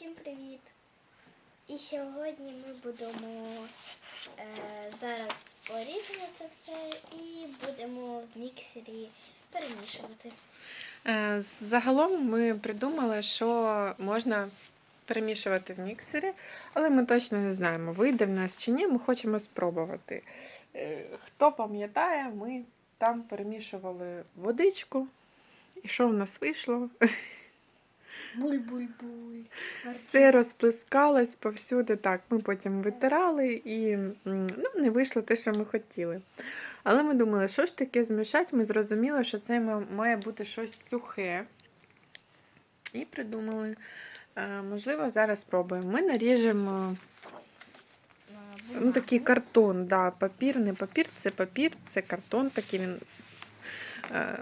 Всім привіт! І сьогодні ми будемо е, зараз поріжемо це все і будемо в міксері перемішувати. Е, Загалом ми придумали, що можна перемішувати в міксері, але ми точно не знаємо, вийде в нас чи ні. Ми хочемо спробувати. Е, Хто пам'ятає, ми там перемішували водичку. І що в нас вийшло? Буль-буль-буль. Все розплескалось повсюди. Так, ми потім витирали і ну, не вийшло те, що ми хотіли. Але ми думали, що ж таке змішати, ми зрозуміли, що це має бути щось сухе. І придумали. Е, Можливо, зараз спробуємо. Ми наріжемо ну, такий картон, да, папір, не папір, це папір, це картон такий він е,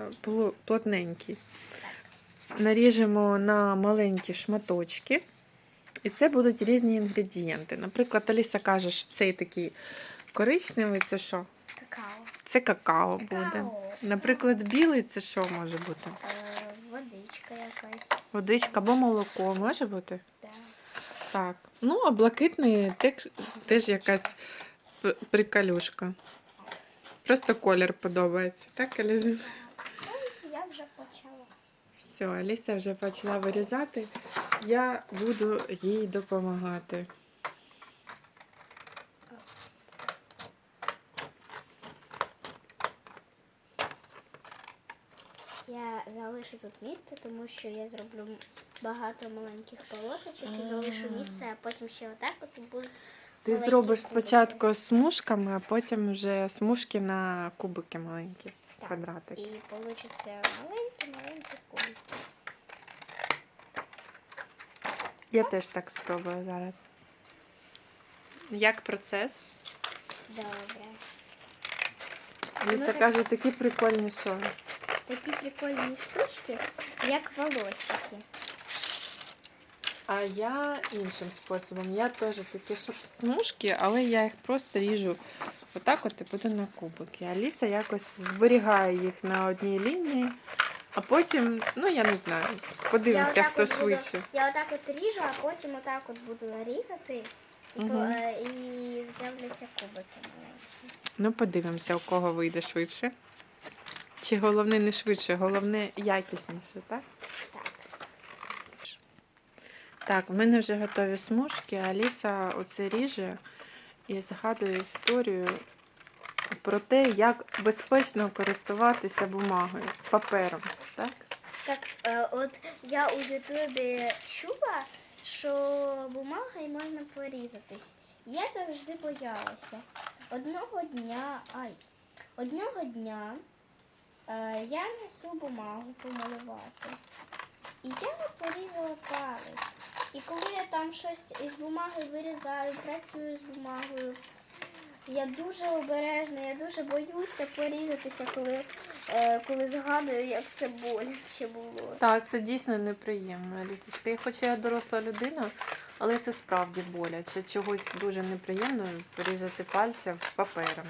плотненький. Наріжемо на маленькі шматочки. І це будуть різні інгредієнти. Наприклад, Аліса каже, що цей такий коричневий це що? Какао. Це какао буде. Наприклад, білий це що може бути? Е, водичка якась. Водичка або молоко може бути? Да. Так. Ну, а блакитний теж, теж якась п- приколюшка. Просто колір подобається, так, Аліса? Ну, я вже почала. Все, Аліса вже почала вирізати. Я буду їй допомагати. Я залишу тут місце, тому що я зроблю багато маленьких полосочок і залишу місце, а потім ще отак от будуть. Ти Маленькі зробиш кубики. спочатку смужками, а потім вже смужки на кубики маленькі, Так. квадратики. І получиться маленькі-маленькі кубики. Я теж так спробую зараз. Як процес? Добре. Аліса так- каже, такі прикольні що. Такі прикольні штучки, як волосики. А я іншим способом. Я теж такі смужки, але я їх просто ріжу отак от і буду на кубики. Аліса якось зберігає їх на одній лінії, а потім, ну я не знаю, подивимося, отак хто от буду- швидше. Я отак от ріжу, а потім отак от буду різати і, по- е, і з'являться кубики маленькі. Ну, подивимося, у кого вийде швидше. Чи головне не швидше, головне якісніше, так? Так. Так, в мене вже готові смужки. Аліса оце ріже і згадує історію про те, як безпечно користуватися бумагою, папером. Так? Так, е, от я у Ютубі чула, що бумагою можна порізатись. Я завжди боялася. Одного дня, ай, одного дня е, я несу бумагу помалювати. І я порізала палець. І коли я там щось із бумаги вирізаю, працюю з бумагою, я дуже обережна, я дуже боюся порізатися, коли, е, коли згадую, як це боляче було. Так, це дійсно неприємно, Алісочка. І хоча я доросла людина, але це справді боляче. Чогось дуже неприємно порізати пальцем папером.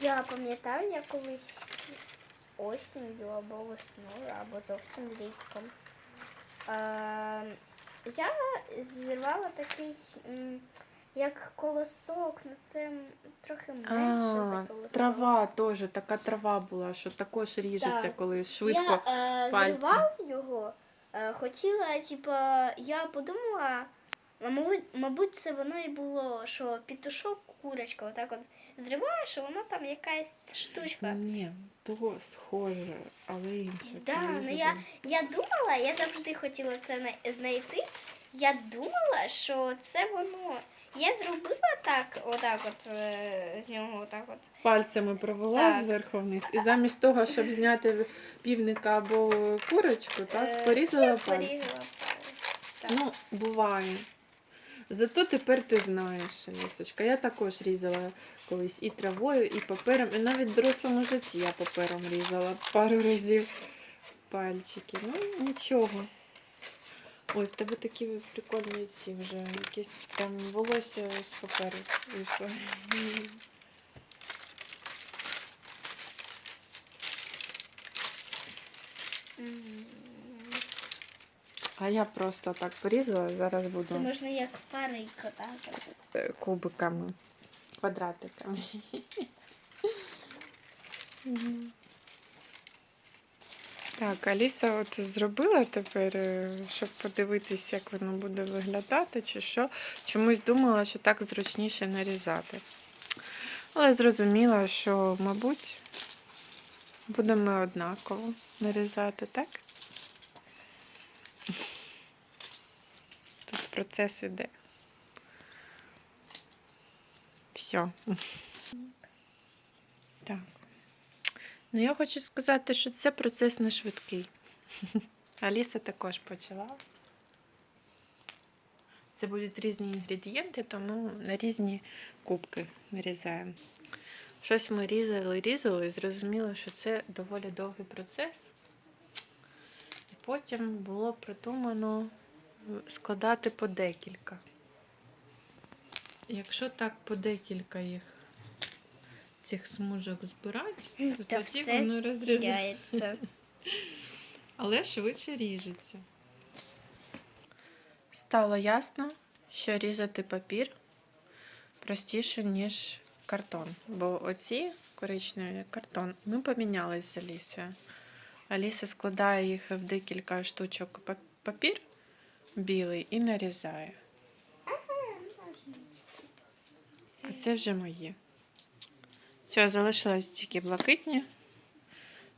Я пам'ятаю, я колись осінню або весною, або зовсім літком. Е, я зірвала такий, як колосок, ну це трохи менше за колосок. трава теж, така трава була, що також ріжеться, Так. коли швидко. Я е, пальці. зривав його, е, хотіла, типа, я подумала, а, мабуть, мабуть, це воно і було, що пітушок, курочка, отак от зриваєш, а воно там якась штучка. Ні, то схоже, але інше. Да, коли ну забув. я, я думала, я завжди хотіла це на- знайти. Я думала, що це воно. Я зробила так, отак от е, з нього, отак от. Пальцями провела Так. зверху вниз, і замість того, щоб зняти півника або курочку, Е, так, порізала я пальцем. порізала палець. Так. Ну, буває. Зато тепер ти знаєш, Лісочка. Я також різала колись і травою, і папером, і навіть в дорослому житті я папером різала пару разів пальчики. Ну, нічого. Ой, в тебе такі прикольні ці вже якісь там волосся з паперу вийшло. А я просто так порізала, зараз Це буду можна як парик так. е, кубиками, квадратиками. Так, Аліса от зробила тепер, е, щоб подивитись, як воно буде виглядати, чи що. Чомусь думала, що так зручніше нарізати. Але зрозуміла, що, мабуть, будемо однаково нарізати, так? Тут процес іде. Все. Так. Ну, я хочу сказати, що це процес не швидкий. Аліса також почала. Це будуть різні інгредієнти, тому на різні кубки нарізаємо. Щось ми різали, різали і зрозуміло, що це доволі довгий процес. І потім було придумано складати по декілька. Якщо так по декілька їх цих смужок збирати, то Та тоді все воно розрізається. Але швидше ріжеться. Стало ясно, що різати папір простіше, ніж картон. Бо оці коричневі картон ми помінялися з Алісою. Аліса складає їх в декілька штучок папір білий і нарізає. А це вже мої. Все, залишилось тільки блакитні.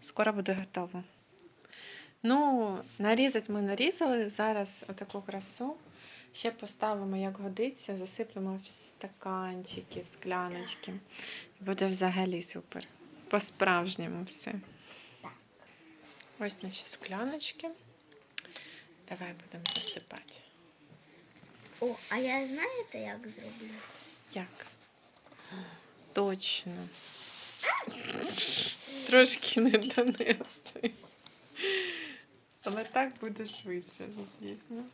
Скоро буде готово. Ну, нарізати ми нарізали. Зараз отаку красу. Ще поставимо, як годиться, засиплемо в стаканчики, в скляночки. Буде взагалі супер. По-справжньому все. Ось наші скляночки. Давай будемо засипати. О, а я знаєте, як зроблю? Як? Точно. Трошки не донесли. Але так буде швидше, звісно.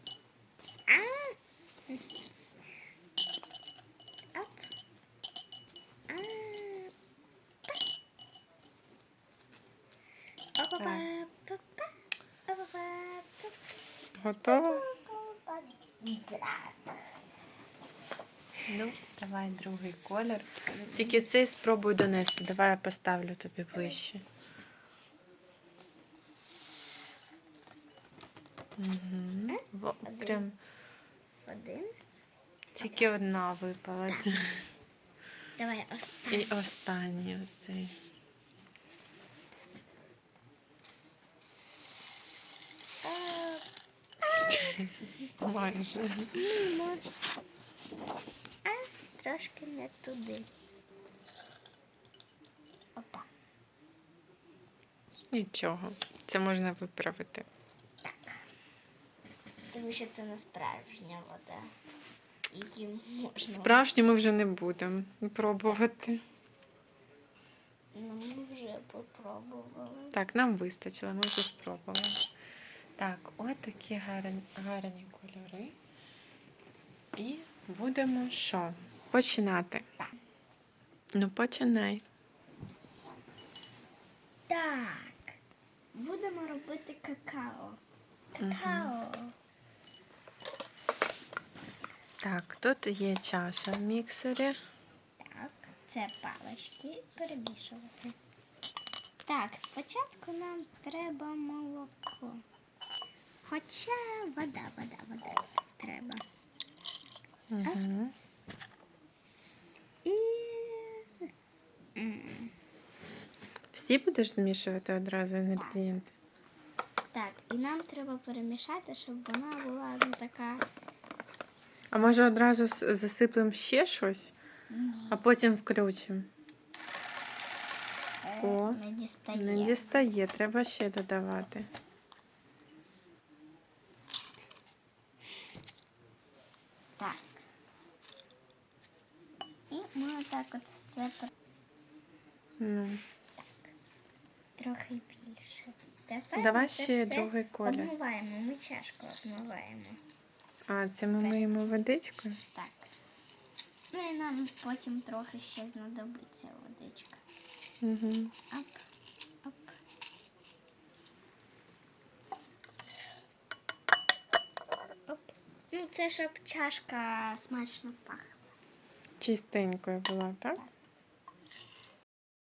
Готово? па-па. Ну, давай другий колір. Тільки цей спробуй донести. Давай я поставлю тобі ближче. Угу. Во, прям Один. тільки одна випала. Давай останній. І останній оцей. А, Майже. Трошки не туди. Опа. Нічого. Це можна виправити. Так. Тому що це не справжня вода. Її можна. Справжні ми вже не будемо пробувати. Ну, ми вже попробували. Так, нам вистачило, ми вже спробували. Так, от такі гарні, гарні кольори. І будемо що? Починати. Так. Ну, починай. Так. Будемо робити какао. Какао. Так, тут є чаша в міксері. Так, це палички перемішувати. Так, спочатку нам треба молоко. Хоча вода, вода, вода треба. Угу. І. М, Всі будеш змішувати одразу інгредієнти? Так, і нам треба перемішати, щоб вона була ну, така. А може одразу засиплемо ще щось, а потім включимо? е, О, не дістає. Не дістає, треба ще додавати. Так. І ми отак от все Ну, трохи більше. Тепер давай це ще все другий колір. Обмиваємо, ми чашку обмиваємо. А, це ми миємо водичкою? Так. Ну і нам потім трохи ще знадобиться водичка. Угу. Оп, оп. це щоб чашка смачно пахла. Чистенькою була, так? Так.